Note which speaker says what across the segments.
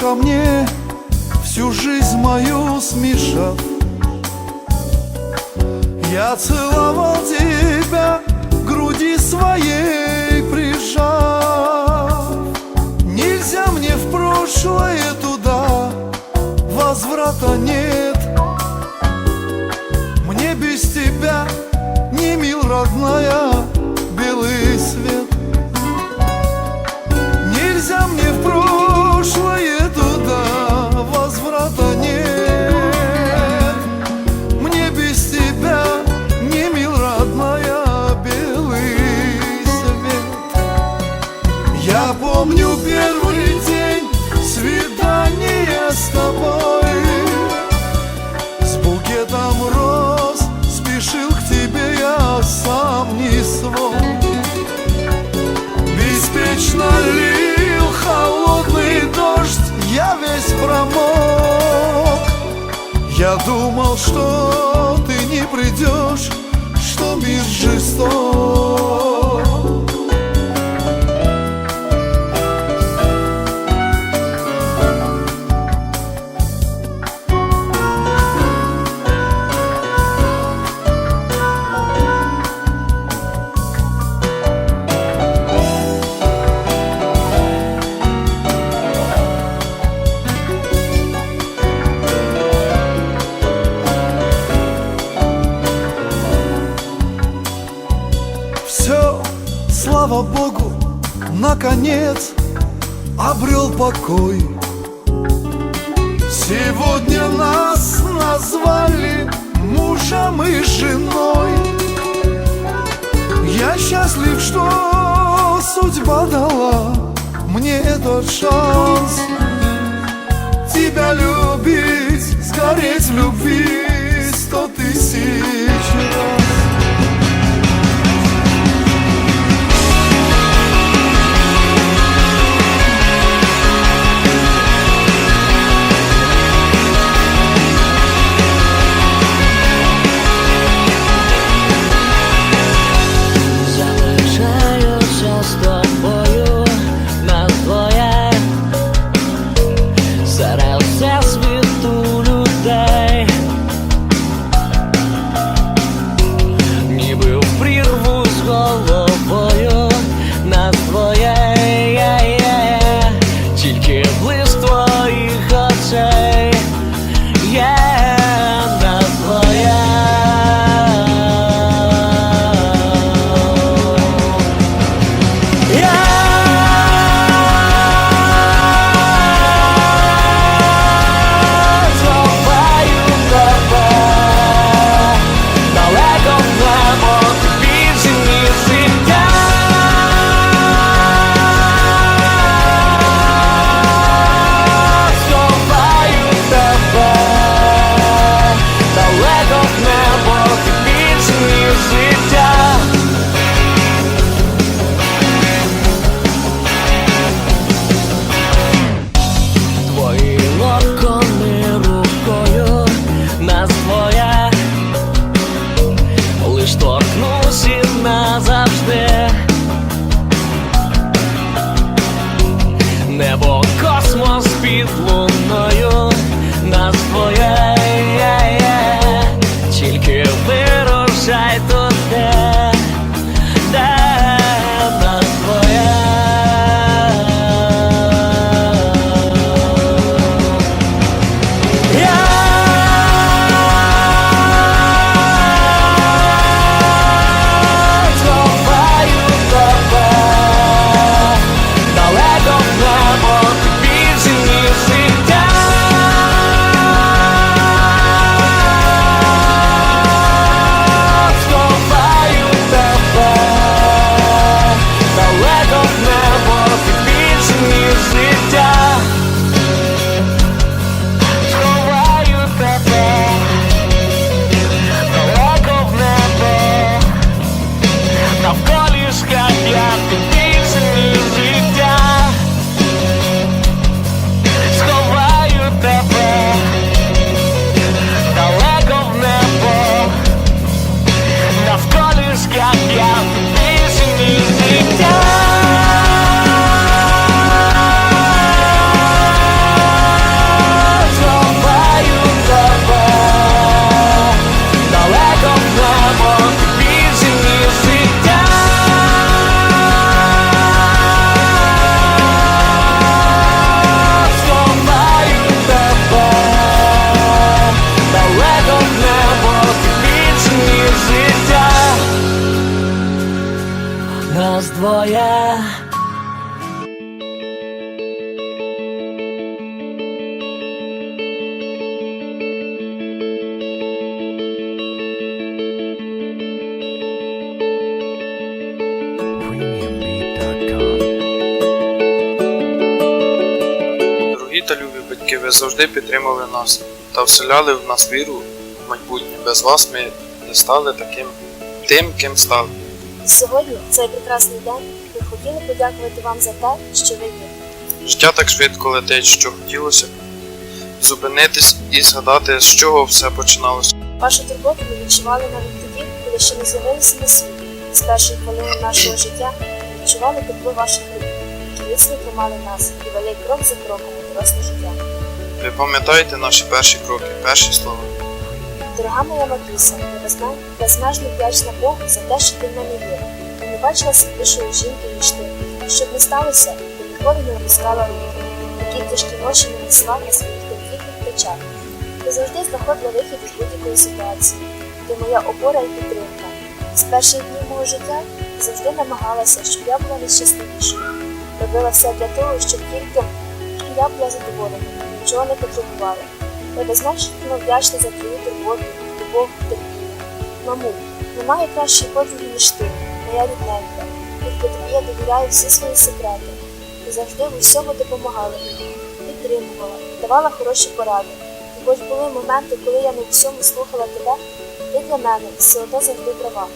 Speaker 1: Ко мне, всю жизнь мою смешав. Я целовал тебя, груди своей прижав. Нельзя мне в прошлое туда, возврата нет. Мне без тебя не мил, родная, весь промок Я думал, что ты не придешь, слава Богу, наконец обрел покой. Сегодня нас назвали мужем и женой. Я счастлив, что судьба дала мне этот шанс Тебя любить, сгореть в любви
Speaker 2: вирушай туди, got the opportunity.
Speaker 3: Батьки, ви завжди підтримували нас та вселяли в нас віру в майбутнє. Без вас ми не стали таким тим, ким стали.
Speaker 4: Сьогодні, в цей прекрасний день, ми хотіли подякувати вам за те, що ви є.
Speaker 3: Життя так швидко летить, що хотілося б зупинитись і згадати, з чого все починалося.
Speaker 4: Вашу турботу ми відчували навіть тоді, коли ще не з'явилися на світ. З першої хвилини нашого життя ми відчували тепло ваших рук, які міцно тримали нас і вели крок за кроком доросле життя.
Speaker 3: Ви пам'ятаєте наші перші кроки, перші слова?
Speaker 4: Дорога моя матуся, я безмежно, вдячна Богу за те, що ти в мене є. Я не бачила світлішої жінки, ніж ти. Щоб не сталося, я ніколи не опускала руки. Такі тяжкі ночі не несла на своїх конфліктних плечах. Ти завжди знаходила вихід із будь-якої ситуації. Ти моя опора і підтримка. З перших днів мого життя завжди намагалася, щоб я була найщасливішою. Робила все для того, щоб тільки я була задоволена, нічого не потребувала. Я безмежно вдячна за твою турботу, любов, терпіння. Маму, немає кращої подруги, ніж ти, моя рідненька. Тільки тобі я довіряю всі свої секрети. Ти завжди в усьому допомагала мені, підтримувала, давала хороші поради. І хоч були моменти, коли я не в всьому слухала тебе, ти для мене все одно завжди права.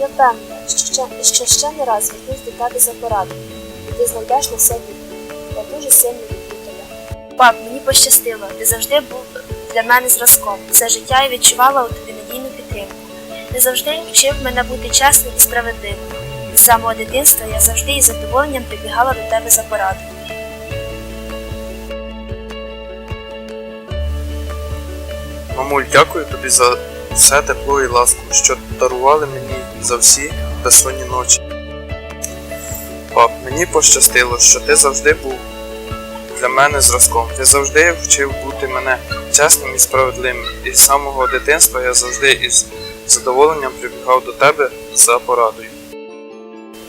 Speaker 4: Я впевнена, що ще, що ще не раз звернусь до тебе за порадою, і ти знайдеш на відповідь. Я дуже сильно. Пап, мені пощастило, ти завжди був для мене зразком. Все життя я відчувала у тобі надійну підтримку. Ти завжди вчив мене бути чесним і справедливим. З самого дитинства я завжди із задоволенням прибігала до тебе за порадою.
Speaker 3: Мамуль, дякую тобі за все тепло і ласку, що дарували мені за всі безсонні ночі. Пап, мені пощастило, що ти завжди був для мене зразком. Ти завжди вчив бути мене чесним і справедливим. І з самого дитинства я завжди із задоволенням прибігав до тебе за порадою.